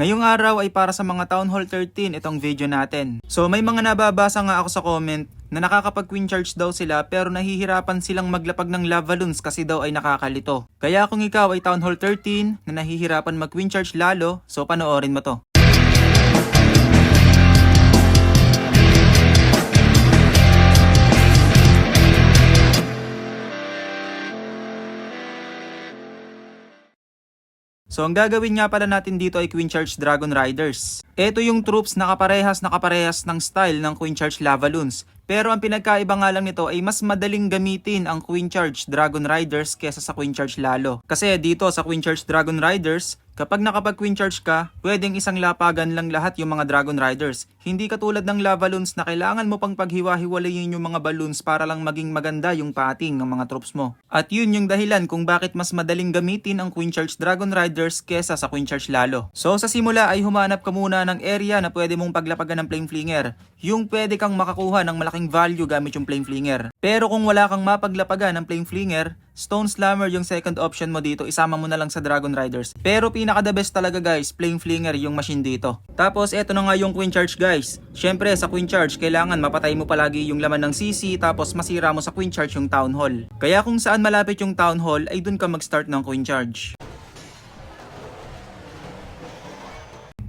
Ngayong araw ay para sa mga Town Hall 13 itong video natin. So may mga nababasa nga ako sa comment na nakakapag queen charge daw sila pero nahihirapan silang maglapag ng lava loons kasi daw ay nakakalito. Kaya kung ikaw ay Town Hall 13 na nahihirapan mag queen charge lalo, so panoorin mo to. So ang gagawin nga pala natin dito ay Queen Charge Dragon Riders. Ito yung troops na kaparehas na kaparehas ng style ng Queen Charge Lava Loons. Pero ang pinagkaiba nga lang nito ay mas madaling gamitin ang Queen Charge Dragon Riders kesa sa Queen Charge Lalo. Kasi dito sa Queen Charge Dragon Riders, Kapag nakapag Queen Charge ka, pwedeng isang lapagan lang lahat yung mga Dragon Riders. Hindi katulad ng Lava Loons na kailangan mo pang paghiwa-hiwalayin yung mga balloons para lang maging maganda yung pating ng mga troops mo. At yun yung dahilan kung bakit mas madaling gamitin ang Queen Charge Dragon Riders kesa sa Queen Charge Lalo. So sa simula ay humanap ka muna ng area na pwede mong paglapagan ng Flame Flinger. Yung pwede kang makakuha ng malaking value gamit yung Flame Flinger. Pero kung wala kang mapaglapagan ng Flame Flinger, Stone Slammer yung second option mo dito, isama mo na lang sa Dragon Riders. Pero pinaka the best talaga guys, Flame Flinger yung machine dito. Tapos eto na nga yung Queen Charge guys. Syempre sa Queen Charge, kailangan mapatay mo palagi yung laman ng CC tapos masira mo sa Queen Charge yung Town Hall. Kaya kung saan malapit yung Town Hall ay dun ka mag-start ng Queen Charge.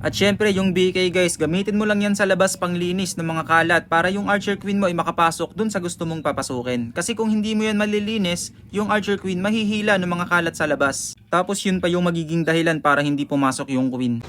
At syempre yung BK guys, gamitin mo lang yan sa labas panglinis ng mga kalat para yung Archer Queen mo ay makapasok dun sa gusto mong papasukin. Kasi kung hindi mo yan malilinis, yung Archer Queen mahihila ng mga kalat sa labas. Tapos yun pa yung magiging dahilan para hindi pumasok yung Queen.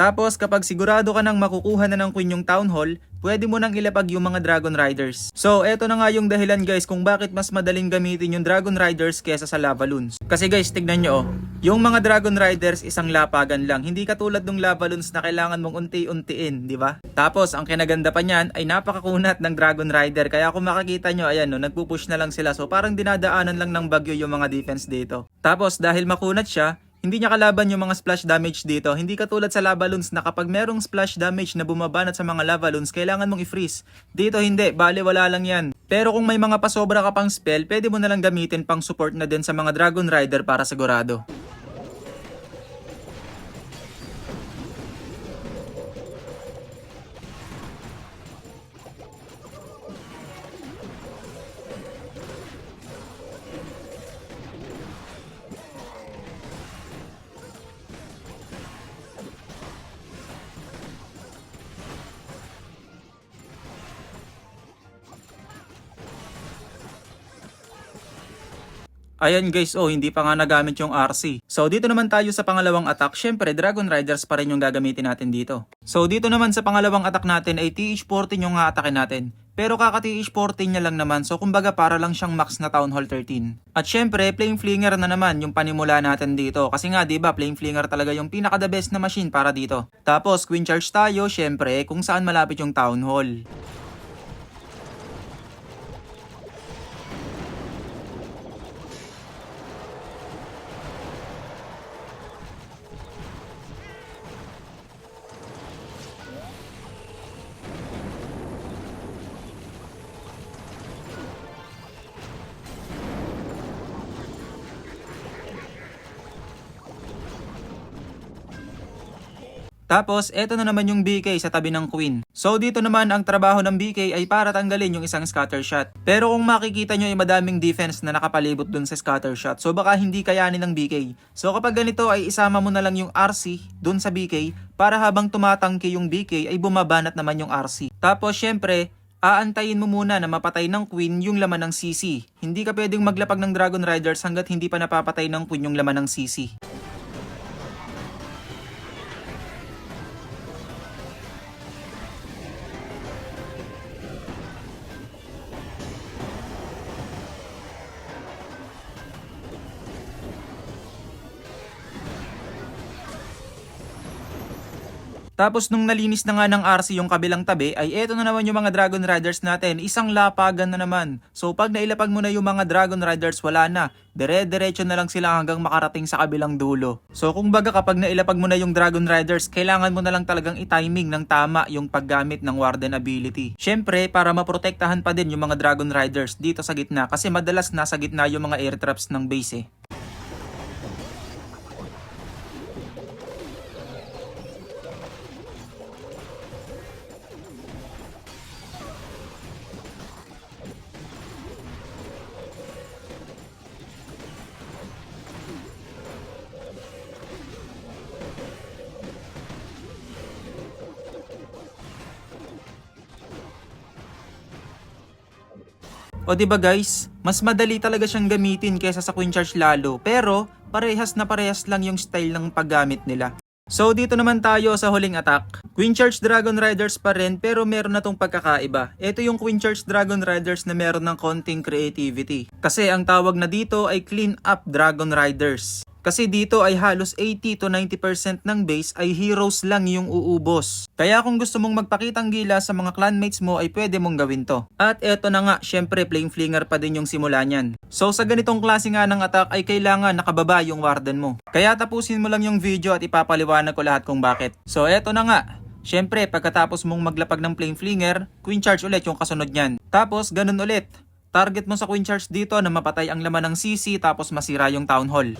Tapos kapag sigurado ka nang makukuha na ng Queen yung Town Hall, pwede mo nang ilapag yung mga Dragon Riders. So eto na nga yung dahilan guys kung bakit mas madaling gamitin yung Dragon Riders kesa sa Lava Loons. Kasi guys, tignan nyo oh, yung mga Dragon Riders isang lapagan lang, hindi katulad ng Lava Loons na kailangan mong unti-untiin, di ba? Tapos ang kinaganda pa niyan ay napakakunat ng Dragon Rider kaya kung makikita nyo, ayan no, nagpupush na lang sila so parang dinadaanan lang ng bagyo yung mga defense dito. Tapos dahil makunat siya, hindi niya kalaban yung mga splash damage dito. Hindi katulad sa lava loons na kapag merong splash damage na bumabanat sa mga lava loons, kailangan mong i-freeze. Dito hindi, bale wala lang yan. Pero kung may mga pasobra ka pang spell, pwede mo na lang gamitin pang support na din sa mga Dragon Rider para sigurado. Ayan guys, oh, hindi pa nga nagamit yung RC. So dito naman tayo sa pangalawang attack, syempre Dragon Riders pa rin yung gagamitin natin dito. So dito naman sa pangalawang attack natin ay TH14 yung atake natin. Pero kaka TH14 niya lang naman, so kumbaga para lang siyang max na Town Hall 13. At syempre, Flame Flinger na naman yung panimula natin dito. Kasi nga, di ba, Flame Flinger talaga yung pinaka the best na machine para dito. Tapos, Queen Charge tayo, syempre, kung saan malapit yung Town Hall. Tapos, eto na naman yung BK sa tabi ng Queen. So, dito naman ang trabaho ng BK ay para tanggalin yung isang scatter shot. Pero kung makikita nyo ay madaming defense na nakapalibot dun sa scatter shot, so baka hindi kayanin ng BK. So, kapag ganito ay isama mo na lang yung RC dun sa BK para habang tumatangke yung BK ay bumabanat naman yung RC. Tapos, syempre, aantayin mo muna na mapatay ng Queen yung laman ng CC. Hindi ka pwedeng maglapag ng Dragon Riders hanggat hindi pa napapatay ng Queen yung laman ng CC. Tapos nung nalinis na nga ng RC yung kabilang tabi, ay eto na naman yung mga Dragon Riders natin. Isang lapagan na naman. So pag nailapag mo na yung mga Dragon Riders, wala na. Dire-diretso na lang sila hanggang makarating sa kabilang dulo. So kung baga kapag nailapag mo na yung Dragon Riders, kailangan mo na lang talagang i-timing ng tama yung paggamit ng Warden ability. Syempre, para maprotektahan pa din yung mga Dragon Riders dito sa gitna kasi madalas nasa gitna yung mga air traps ng base eh. O di ba guys, mas madali talaga siyang gamitin kaysa sa Queen Charge lalo, pero parehas na parehas lang yung style ng paggamit nila. So dito naman tayo sa huling attack. Queen Charge Dragon Riders pa rin pero meron na tong pagkakaiba. Ito yung Queen Charge Dragon Riders na meron ng konting creativity. Kasi ang tawag na dito ay Clean Up Dragon Riders. Kasi dito ay halos 80 to 90% ng base ay heroes lang yung uubos. Kaya kung gusto mong magpakitang gila sa mga clanmates mo ay pwede mong gawin to. At eto na nga, syempre flame flinger pa din yung simula niyan. So sa ganitong klase nga ng attack ay kailangan nakababa yung warden mo. Kaya tapusin mo lang yung video at ipapaliwanag ko lahat kung bakit. So eto na nga, Syempre, pagkatapos mong maglapag ng flame flinger, queen charge ulit yung kasunod niyan. Tapos, ganun ulit. Target mo sa queen charge dito na mapatay ang laman ng CC tapos masira yung town hall.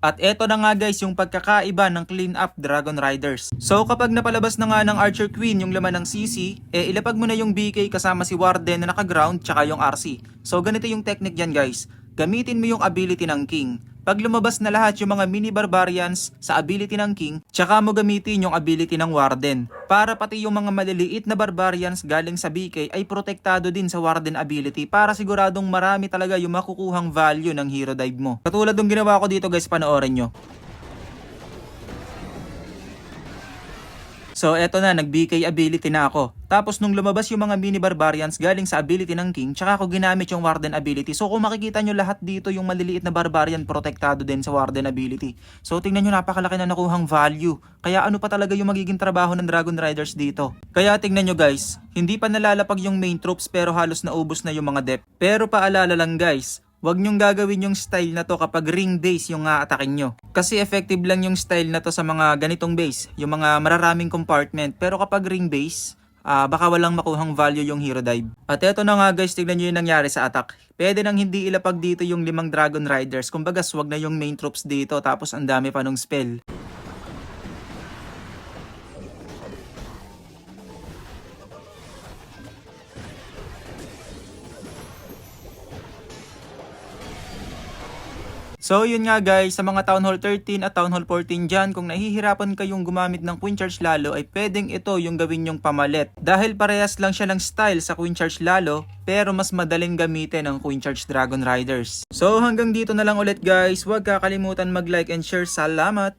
At eto na nga guys yung pagkakaiba ng Clean Up Dragon Riders. So kapag napalabas na nga ng Archer Queen yung laman ng CC, eh ilapag mo na yung BK kasama si Warden na naka-ground tsaka yung RC. So ganito yung technique dyan guys. Gamitin mo yung ability ng King. Pag lumabas na lahat yung mga mini barbarians sa ability ng King, tsaka mo gamitin yung ability ng Warden. Para pati yung mga maliliit na barbarians galing sa BK ay protektado din sa Warden ability para siguradong marami talaga yung makukuhang value ng hero dive mo. Katulad ng ginawa ko dito guys, panoorin nyo. So eto na, nag-BK ability na ako. Tapos nung lumabas yung mga mini barbarians galing sa ability ng king, tsaka ako ginamit yung warden ability. So kung makikita nyo lahat dito yung maliliit na barbarian protektado din sa warden ability. So tingnan nyo napakalaki na nakuhang value. Kaya ano pa talaga yung magiging trabaho ng Dragon Riders dito. Kaya tingnan nyo guys, hindi pa nalalapag yung main troops pero halos naubos na yung mga depth. Pero paalala lang guys, Huwag nyong gagawin yung style na to kapag ring base yung aatakin nyo. Kasi effective lang yung style na to sa mga ganitong base, yung mga mararaming compartment. Pero kapag ring base, ah baka walang makuhang value yung hero dive. At eto na nga guys, tignan nyo yung nangyari sa attack. Pwede nang hindi ilapag dito yung limang Dragon Riders. Kumbaga swag na yung main troops dito tapos ang dami pa nung spell. So yun nga guys, sa mga Town Hall 13 at Town Hall 14 dyan, kung nahihirapan kayong gumamit ng Queen Charge lalo, ay pwedeng ito yung gawin yung pamalit. Dahil parehas lang siya ng style sa Queen Charge lalo, pero mas madaling gamitin ang Queen Charge Dragon Riders. So hanggang dito na lang ulit guys, huwag kakalimutan mag-like and share. Salamat!